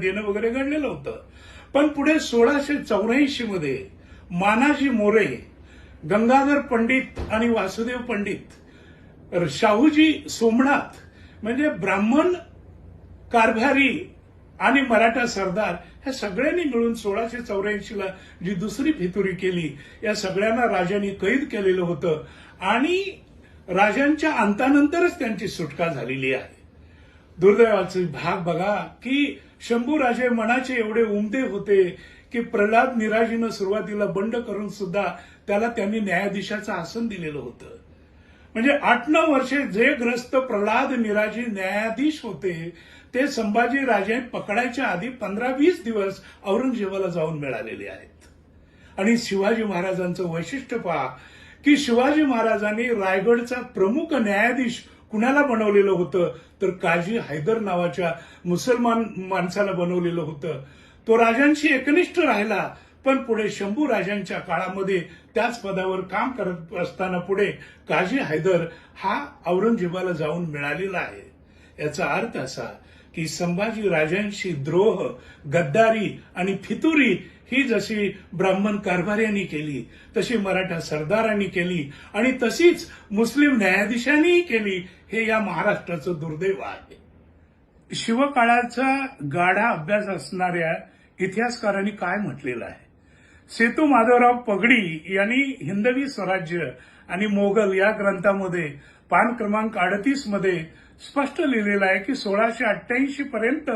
देणं वगैरे घडलेलं होतं. पण पुढे सोळाशे चौऱ्याऐंशी मध्ये मानाजी मोरे गंगाधर पंडित आणि वासुदेव पंडित शाहूजी सोमनाथ म्हणजे ब्राह्मण कारभारी आणि मराठा सरदार ह्या सगळ्यांनी मिळून सोळाशे चौऱ्याऐंशी ला जी दुसरी फितुरी केली या सगळ्यांना राजांनी कैद केलेलं होतं. आणि राजांच्या अंतानंतरच त्यांची सुटका झालेली आहे. दुर्दैवाचे भाग बघा की शंभूराजे मनाचे एवढे उमदे होते की प्रल्हाद निराजीनं सुरुवातीला बंड करून सुद्धा त्याला त्यांनी न्यायाधीशाचं आसन दिलेलं होतं. म्हणजे आठ नऊ वर्षे जे ग्रस्त प्रल्हाद निराजी न्यायाधीश होते ते संभाजी राजे पकडायच्या आधी पंधरा वीस दिवस औरंगजेबाला जाऊन मिळालेले आहेत. आणि शिवाजी महाराजांचं वैशिष्ट्य पहा की शिवाजी महाराजांनी रायगडचा प्रमुख न्यायाधीश कुणाला बनवलेलं होतं? तर काजी हैदर नावाच्या मुसलमान माणसाला बनवलेलं होतं. तो राजांशी एकनिष्ठ राहिला पण पुढे शंभू राजांच्या काळामध्ये त्याच पदावर काम करत असताना पुढे काजी हैदर हा औरंगजेबाला जाऊन मिळालेला आहे. याचा अर्थ असा की संभाजी राजांशी द्रोह गद्दारी आणि फितुरी ही जशी ब्राह्मण कारभार्यांनी केली तशी मराठा सरदारांनी केली आणि तशीच मुस्लिम न्यायाधीशांनीही केली हे या महाराष्ट्राचं दुर्दैव आहे. शिवकाळाचा गाढा अभ्यास असणाऱ्या इतिहासकारांनी काय म्हटलेलं आहे? सेतू माधवराव पगडी यांनी हिंदवी स्वराज्य आणि मोगल या ग्रंथामध्ये पान क्रमांक अडतीसमध्ये स्पष्ट लिहिलेलं आहे की सोळाशे अठ्ठ्याऐंशी पर्यंत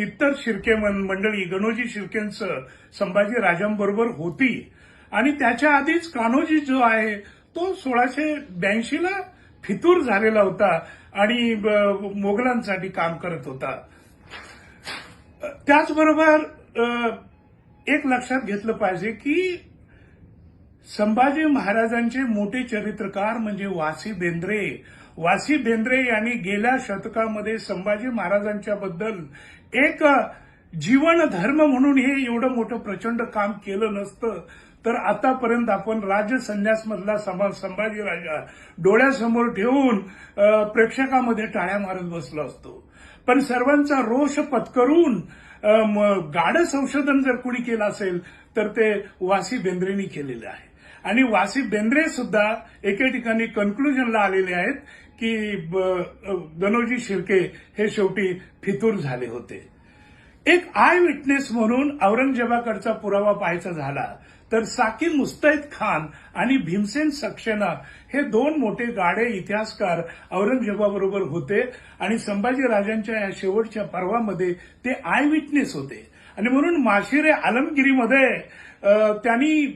इतर शिर्के मंडळी गणोजी शिर्केंचं संभाजी राजांबरोबर होती. आणि त्याच्या आधीच कान्होजी जो आहे तो सोळाशे ब्याऐंशीला फितूर झालेला होता आणि मोगलांसाठी काम करत होता. त्याचबरोबर एक लक्षात घेतलं पाहिजे की संभाजी महाराजांचे मोठे चरित्रकार म्हणजे वासी बेंद्रे वासी बेंद्रे यांनी गेल्या शतकामध्ये संभाजी महाराजांच्या बद्दल एक जीवन धर्म म्हणून हे एवढं मोठं प्रचंड काम केलं नसतं. तर आतापर्यंत आपण राजसंन्यासमधला संन्यास संभाजी राजा डोळ्यासमोर ठेवून प्रेक्षकामध्ये टाळ्या मारत बसलो असतो. पण सर्वांचा रोष पत्करून गाढ संशोधन जर कुणी केलं असेल तर ते वासी बेंद्रेनी केलेलं आहे. आणि वासी बेंद्रे सुद्धा एके ठिकाणी कन्क्लुजनला आलेले आहेत की ब- शिर्के हे शेवटी फितूर झाले होते. एक आय विटनेस म्हणून औरंगजेबाकडचा पुरावा पाहायचा झाला तर साकीर मुस्तैद खान आणि भीमसेन सक्सेना हे दोन मोठे गाडे इतिहासकार औरंगजेबाबरोबर होते आणि संभाजी राजांच्या या शेवटच्या पर्वामध्ये ते आय विटनेस होते. आणि म्हणून माशिरे आलमगिरीमध्ये त्यांनी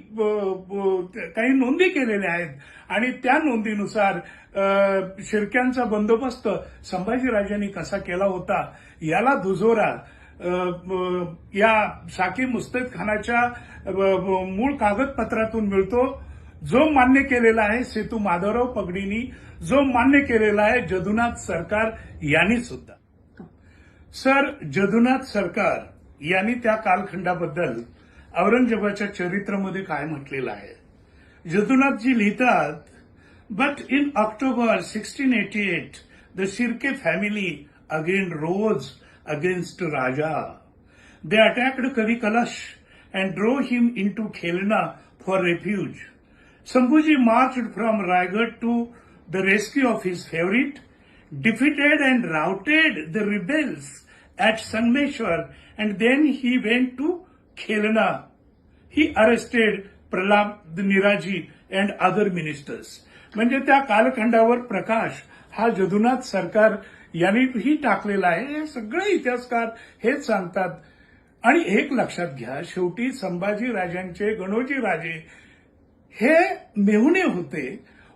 काही नोंदी केलेल्या आहेत. आणि त्या नोंदीनुसार शिरक्यांचा शिर्क्यांचा बंदोबस्त संभाजीराजांनी कसा केला होता याला दुजोरा या साकी मुस्तैद खानाच्या मूळ कागदपत्रातून मिळतो. जो मान्य केलेला आहे सेतू माधवराव पगडीनी जो मान्य केलेला आहे जदुनाथ सरकार यांनी सुद्धा सर जदुनाथ सरकार यांनी त्या कालखंडाबद्दल औरंगजेबाच्या चरित्रामध्ये काय म्हटलेलं आहे जदुनाथजी लिहितात but in October sixteen eighty eight the Shirke family again rose against Raja they attacked Kavi Kalash and drove him into Khelna for refuge Sambhuji marched from Raigad to the rescue of his favorite, defeated and routed the rebels at Sanmeshwar, and then he went to Khelna. He arrested Prahlad Niraji and other ministers. म्हणजे त्या कालखंडावर प्रकाश हा जदुनाथ सरकार यांनीही टाकलेला आहे हे सगळे इतिहासकार हेच सांगतात आणि एक लक्षात घ्या शेवटी संभाजी राजांचे गणोजी राजे हे मेहुणे होते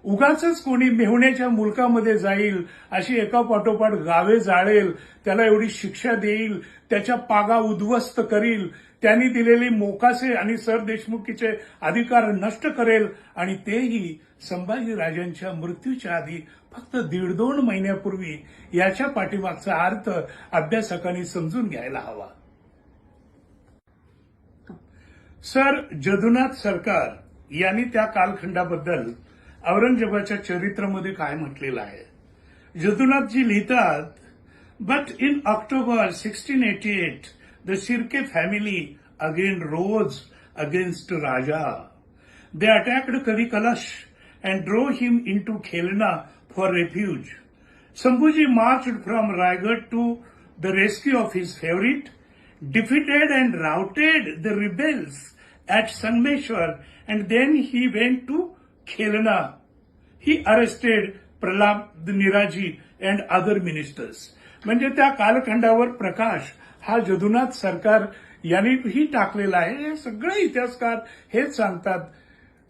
उगाच कोणी मेहुण्याच्या मुलकामध्ये जाईल अशी एका पाठोपाठ गावे जाळेल त्याला एवढी शिक्षा देईल त्याच्या पागा उद्ध्वस्त करील त्यांनी दिलेली मोकासे आणि सर देशमुखीचे अधिकार नष्ट करेल आणि तेही संभाजीराजांच्या मृत्यूच्या आधी फक्त दीड दोन महिन्यापूर्वी याच्या पाठीमागचा अर्थ अभ्यासकांनी समजून घ्यायला हवा. सर जदुनाथ सरकार यांनी त्या कालखंडाबद्दल औरंगजेबाच्या चरित्रामध्ये काय म्हटलेलं आहे जदुनाथजी लिहितात But in October 1688, the Shirke family again rose against Raja. They attacked Kavi Kalash and drove him into Khelna for refuge. Sambhuji marched from Raigad to the rescue of his favorite, defeated and routed the rebels at Sangmeshwar, and then he went to Khelna he arrested Pralhad Niraji and other ministers म्हणजे त्या कालखंडावर प्रकाश हा जदुनाथ सरकार यांनीही टाकलेला आहे. हे सगळे इतिहासकार हेच सांगतात.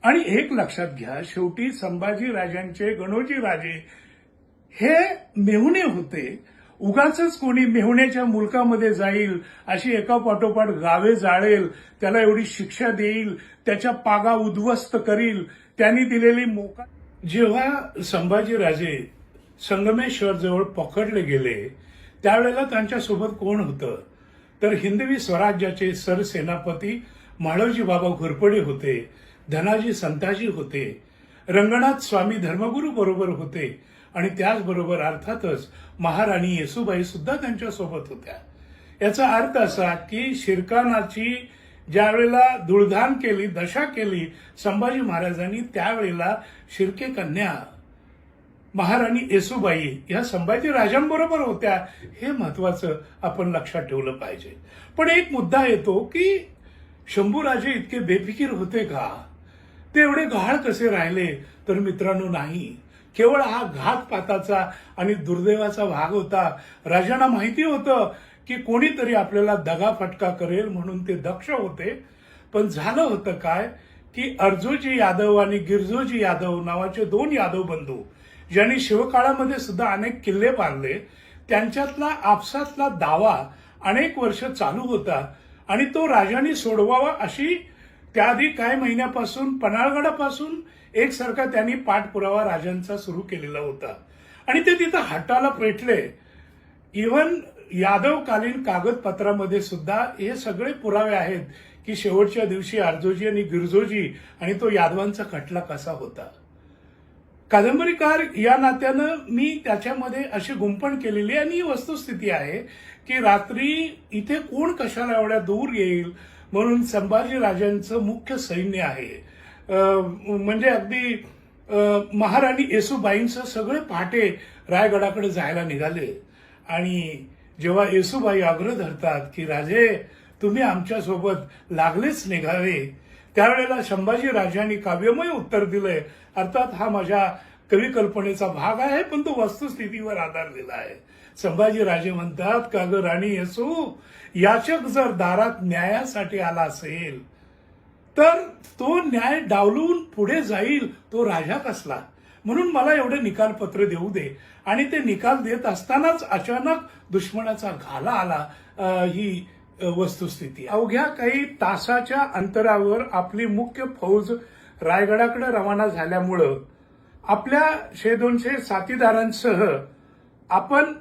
आणि एक लक्षात घ्या शेवटी संभाजी राजांचे गणोजी राजे हे मेहुणे होते. उगाच कोणी मेहुण्याच्या मुलकामध्ये जाईल अशी एका पाठोपाठ गावे जाळेल त्याला एवढी शिक्षा देईल त्याच्या पागा उद्ध्वस्त करील त्यांनी दिलेली मोका जेव्हा संभाजीराजे संगमेश्वर जवळ पकडले गेले त्यावेळेला त्यांच्यासोबत कोण होतं? तर हिंदवी स्वराज्याचे सरसेनापती माळवजी बाबा घोरपडे होते धनाजी संताजी होते रंगनाथ स्वामी धर्मगुरू बरोबर होते आणि त्याचबरोबर अर्थातच महाराणी येसुबाई सुद्धा त्यांच्यासोबत होत्या. याचा अर्थ असा की शिरकानाची ज्यावेळेला धुळधान केली दशा केली संभाजी महाराजांनी त्यावेळेला शिर्के कन्या महाराणी येसुबाई या संभाजी राजांबरोबर होत्या हे महत्वाचं आपण लक्षात ठेवलं पाहिजे. पण एक मुद्दा येतो की शंभूराजे इतके बेफिकीर होते का? ते एवढे गहाळ कसे राहिले? तर मित्रांनो नाही. केवळ हा घातपाताचा आणि दुर्दैवाचा भाग होता. राजांना माहिती होतं की कोणीतरी आपल्याला दगा फटका करेल म्हणून ते दक्ष होते. पण झालं होतं काय की अर्जुजी यादव आणि गिरजोजी यादव नावाचे दोन यादव बंधू ज्यांनी शिवकाळामध्ये सुद्धा अनेक किल्ले बांधले त्यांच्यातला आपसातला दावा अनेक वर्ष चालू होता आणि तो राजांनी सोडवावा अशी त्याआधी काही महिन्यापासून पन्हाळगडापासून एकसारखा त्यांनी पाठपुरावा राजांचा सुरू केलेला होता. आणि ते तिथं हटाला पेटले. इव्हन यादवकालीन कागदपत्रामध्ये सुद्धा हे सगळे पुरावे आहेत की शेवटच्या दिवशी आरजोजी आणि गिरजोजी आणि तो यादवांचा खटला कसा होता. कादंबरीकार या नात्यानं मी त्याच्यामध्ये अशी गुंपण केलेली आणि ही वस्तुस्थिती आहे की रात्री इथे कोण कशाला एवढ्या दूर येईल म्हणून संभाजी राजांचं मुख्य सैन्य आहे. म्हणजे अगदी महाराणी येसुबाईंचं सगळे पहाटे रायगडाकडे जायला निघाले आणि जेव्हा येसुबाई आग्रह धरतात की राजे तुम्ही आमच्यासोबत लागलेच निघावे. त्यावेळेला संभाजी राजांनी काव्यमय उत्तर दिलंय. अर्थात हा माझ्या कवी कल्पनेचा भाग आहे पण तो वस्तुस्थितीवर आधारलेला आहे. संभाजी राजे म्हणतात का ग राणी येसू याचक जर दारात न्यायासाठी आला असेल तर तो न्याय डावलून पुढे जाईल तो राजा कसला? म्हणून मला एवढे निकालपत्र देऊ दे. आणि ते निकाल देत असतानाच अचानक दुश्मनाचा घाला आला ही वस्तुस्थिती. अवघ्या काही तासाच्या अंतरावर आपली मुख्य फौज रायगडाकडे रवाना झाल्यामुळं आपल्या शे दोनशे साथीदारांसह आपण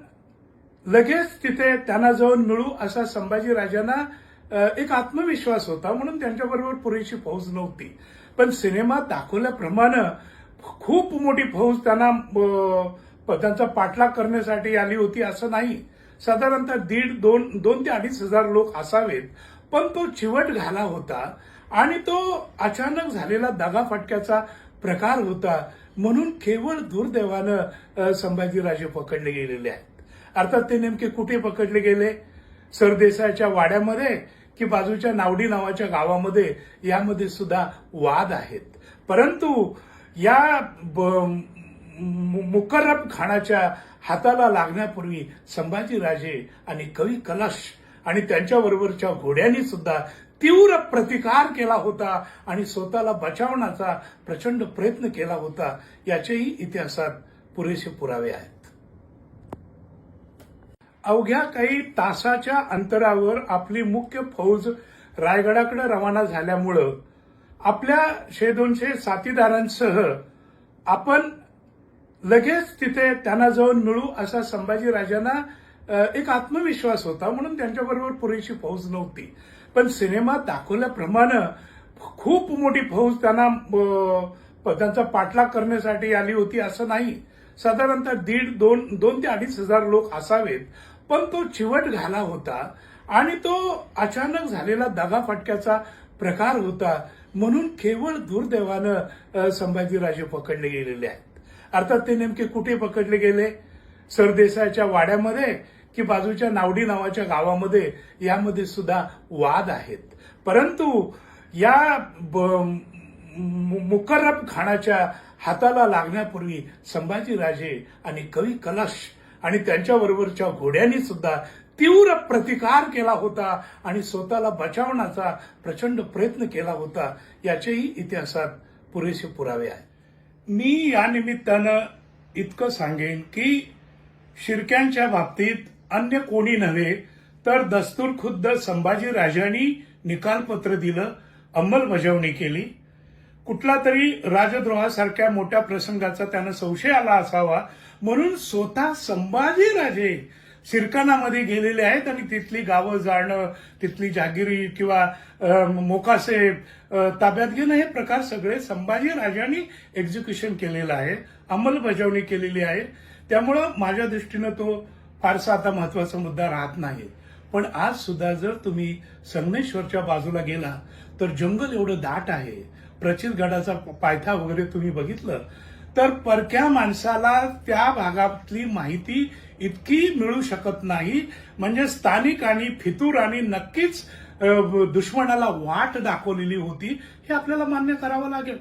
लगेच तिथे त्यांना जाऊन मिळू असा संभाजी राजांना एक आत्मविश्वास होता. म्हणून त्यांच्याबरोबर पुरेशी फौज नव्हती. पण सिनेमात दाखवल्याप्रमाणे खूप मोठी फौज त्यांना त्यांचा पाठलाग करण्यासाठी आली होती असं नाही. साधारणतः दीड दोन दोन ते अडीच हजार लोक असावेत. पण तो चिवट घाला होता आणि तो अचानक झालेला दगाफटक्याचा प्रकार होता म्हणून केवळ दुर्दैवानं संभाजीराजे पकडले गेलेले आहेत. अर्थात ते नेमके कुठे पकडले गेले? सरदेसाच्या वाड्यामध्ये की बाजूच्या नावडी नावाच्या गावामध्ये? यामध्ये सुद्धा वाद आहेत. परंतु या ब- मुकर्रब खानाच्या हाताला लागण्यापूर्वी संभाजीराजे आणि कवी कलश आणि त्यांच्याबरोबरच्या घोड्यांनी सुद्धा तीव्र प्रतिकार केला होता आणि स्वतःला बचावण्याचा प्रचंड प्रयत्न केला होता याचेही इतिहासात पुरेसे पुरावे आहेत. अवघ्या काही तासाच्या अंतरावर आपली मुख्य फौज रायगडाकडे रवाना झाल्यामुळं आपल्या शे दोनशे साथीदारांसह आपण लगेच तिथे त्यांना जाऊन मिळू असा संभाजी राजांना एक आत्मविश्वास होता म्हणून त्यांच्याबरोबर पुरेशी फौज नव्हती. पण सिनेमात दाखवल्याप्रमाणे खूप मोठी फौज त्यांना प- त्यांचा पाठलाग करण्यासाठी आली होती असं नाही. साधारणतः दीड दोन दोन ते अडीच हजार लोक असावेत. पण तो चिवट घाला होता आणि तो अचानक झालेला दगाफटक्याचा प्रकार होता. म्हणून केवळ दुर्दैवानं संभाजीराजे पकडले गेलेले आहेत. अर्थात ते नेमके कुठे पकडले गेले? सरदेसाच्या वाड्यामध्ये की बाजूच्या नावडी नावाच्या गावामध्ये? यामध्ये सुद्धा वाद आहेत. परंतु या ब- मु- मुकर्रब खानाच्या हाताला लागण्यापूर्वी संभाजीराजे आणि कवी कलश आणि त्यांच्याबरोबरच्या घोड्यांनी सुद्धा तीव्र प्रतिकार केला होता आणि स्वतःला बचावण्याचा प्रचंड प्रयत्न केला होता याचेही इतिहासात पुरेसे पुरावे आहेत. मी या निमित्तानं इतकं सांगेन की शिरक्यांच्या बाबतीत अन्य कोणी नव्हे तर दस्तूर खुद्द संभाजी राजांनी निकालपत्र दिलं अंमलबजावणी केली. कुठला तरी राजद्रोहासारख्या मोठ्या प्रसंगाचा त्यानं संशय आला असावा म्हणून स्वतः संभाजीराजे सिरकानामध्ये गेलेले आहेत आणि तिथली गावं जाणं तिथली जागिरी किंवा मोकासे ताब्यात घेणं हे प्रकार सगळे संभाजी राजांनी एक्झिक्युशन केलेलं आहे अंमलबजावणी केलेली आहे. त्यामुळं माझ्या दृष्टीनं तो फारसा आता महत्त्वाचा मुद्दा राहत नाही. पण आज सुद्धा जर तुम्ही संगमेश्वरच्या बाजूला गेला तर जंगल एवढं दाट आहे. प्रचित गडाचा पायथा वगैरे तुम्ही बघितलं तर परक्या माणसाला त्या भागातली माहिती इतकी मिळू शकत नाही. म्हणजे स्थानिक आणि फितुरांनी नक्कीच दुश्मनाला वाट दाखवलेली होती हे आपल्याला मान्य करावं लागेल.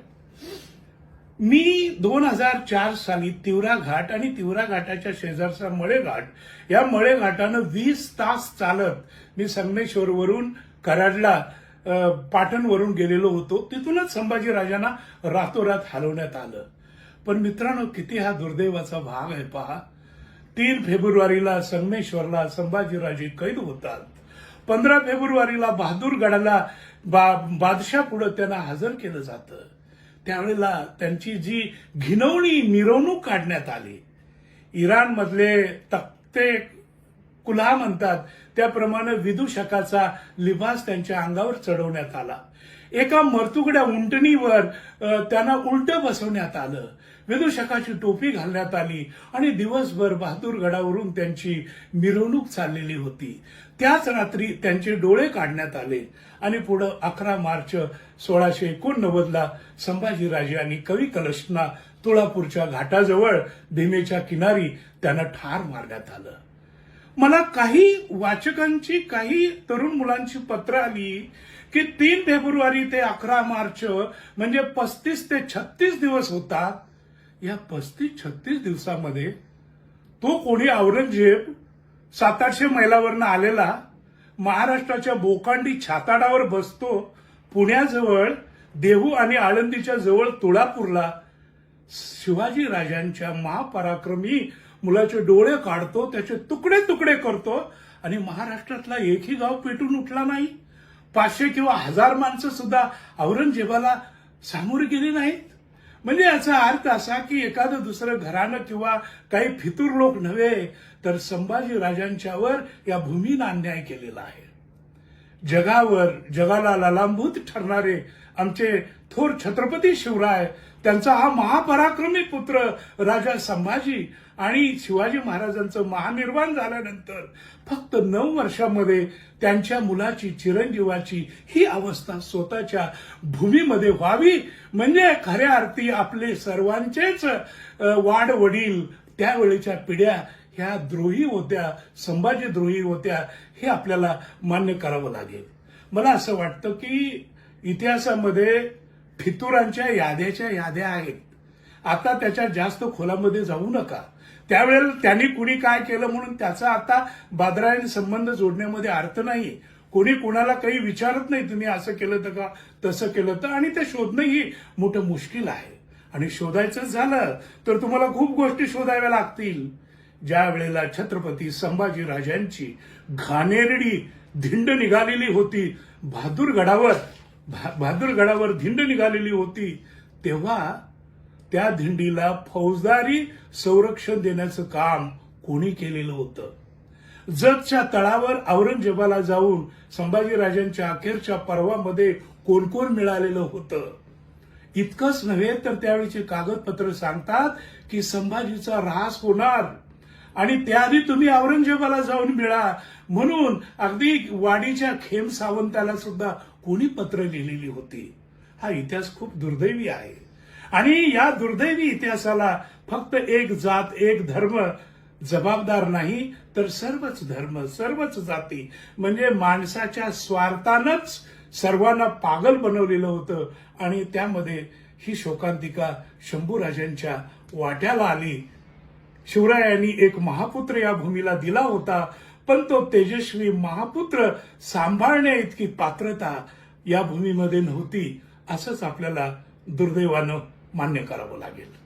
मी दोन हजार चार साली तिवरा घाट आणि तिवरा घाटाच्या शेजारचा मळेघाट या मळेघाटानं वीस तास चालत मी संगमेश्वरवरून कराडला पाटणवरून गेलेलो होतो. तिथूनच संभाजीराजांना रातोरात हलवण्यात आलं. पण मित्रांनो किती हा दुर्दैवाचा भाग आहे पहा. तीन फेब्रुवारीला संगमेश्वरला संभाजीराजे कैद होतात. पंधरा फेब्रुवारीला बहादूरगडाला बा बादशाह पुढे त्यांना हजर केलं जातं. त्यावेळेला त्यांची जी घिनवणी मिरवणूक काढण्यात आली. इराणमधले तक्ते कुल्हा म्हणतात त्याप्रमाणे विदूषकाचा लिबास त्यांच्या अंगावर चढवण्यात आला. एका मर्तुगड्या उंटणीवर त्यांना उलट बसवण्यात आलं. विदूषकाची टोपी घालण्यात आली आणि दिवसभर बहादूरगडावरून त्यांची मिरवणूक चाललेली होती. त्याच रात्री त्यांचे डोळे काढण्यात आले आणि पुढे अकरा मार्च सोळाशे एकोणनव्वदला संभाजीराजे आणि कवी कलशना तुळापूरच्या घाटाजवळ भीमेच्या किनारी त्यांना ठार मारण्यात आलं. मला काही वाचकांची काही तरुण मुलांची पत्र आली की तीन फेब्रुवारी ते अकरा मार्च म्हणजे पस्तीस ते छत्तीस दिवस होतात या पस्तीस छत्तीस दिवसामध्ये तो कोणी औरंगजेब सात आठशे मैलावरनं आलेला महाराष्ट्राच्या बोकांडी छाताडावर बसतो पुण्याजवळ देहू आणि आळंदीच्या जवळ तुळापूरला शिवाजी राजांच्या महापराक्रमी मुलाचे डोळे काढतो त्याचे तुकडे तुकडे करतो आणि महाराष्ट्रातला एकही गाव पेटून उठला नाही. पाचशे किंवा हजार माणसं सुद्धा औरंगजेबाला सामोरे गेली नाहीत. म्हणजे याचा अर्थ असा की एखादं दुसरं घराणं किंवा काही फितूर लोक नव्हे तर संभाजी राजांच्यावर या भूमीनं अन्याय केलेला आहे. जगावर जगाला लालांभूत ठरणारे आमचे थोर छत्रपती शिवराय त्यांचा हा महापराक्रमी पुत्र राजा संभाजी आणि शिवाजी महाराजांचं महानिर्वाण झाल्यानंतर फक्त नऊ वर्षामध्ये त्यांच्या मुलाची चिरंजीवाची ही अवस्था स्वतःच्या भूमीमध्ये व्हावी. म्हणजे खऱ्या अर्थी आपले सर्वांचेच वाढ वडील त्यावेळेच्या पिढ्या ह्या द्रोही होत्या संभाजी द्रोही होत्या हे आपल्याला मान्य करावं लागेल. मला असं वाटतं की इतिहासामध्ये फितुरांच्या याद्याच्या याद्या आहेत. आता त्याच्या जास्त खोलामध्ये जाऊ नका. त्यावेळेला त्यांनी कुणी काय केलं म्हणून त्याचा आता बादरायण संबंध जोडण्यामध्ये अर्थ नाही कोणी कोणाला काही विचारत नाही तुम्ही असं केलं तर का तसं केलं तर आणि ते शोधणंही मोठं मुश्किल आहे. आणि शोधायचं झालं तर तुम्हाला खूप गोष्टी शोधाव्या लागतील. ज्या वेळेला छत्रपती संभाजी राजांची घाणेरडी धिंड निघालेली होती बहादूरगडावर भा- बहादूरगडावर धिंड निघालेली होती तेव्हा त्या धिंडीला फौजदारी संरक्षण देण्याचं काम कोणी केलेलं होतं? जगच्या तळावर औरंगजेबाला जाऊन संभाजीराजांच्या अखेरच्या पर्वामध्ये कोण कोण मिळालेलं होतं? इतकंच नव्हे तर त्यावेळीचे कागदपत्र सांगतात की संभाजीचा ऱ्हास होणार आणि त्याआधी तुम्ही औरंगजेबाला जाऊन मिळा म्हणून अगदी वाडीच्या खेम सावंताला सुद्धा कोणी पत्र लिहिलेली होती? हा इतिहास खूप दुर्दैवी आहे. आणि या दुर्दैवी इतिहासाला फक्त एक जात एक धर्म जबाबदार नाही तर सर्वच धर्म सर्वच जाती म्हणजे माणसाच्या स्वार्थानंच सर्वांना पागल बनवलेलं होतं आणि त्यामध्ये ही शोकांतिका शंभूराजांच्या वाट्याला आली. शिवरायांनी एक महापुत्र या भूमीला दिला होता पण तो तेजस्वी महापुत्र सांभाळण्या इतकी पात्रता या भूमीमध्ये नव्हती असंच आपल्याला दुर्दैवानं मान्य करावं लागेल.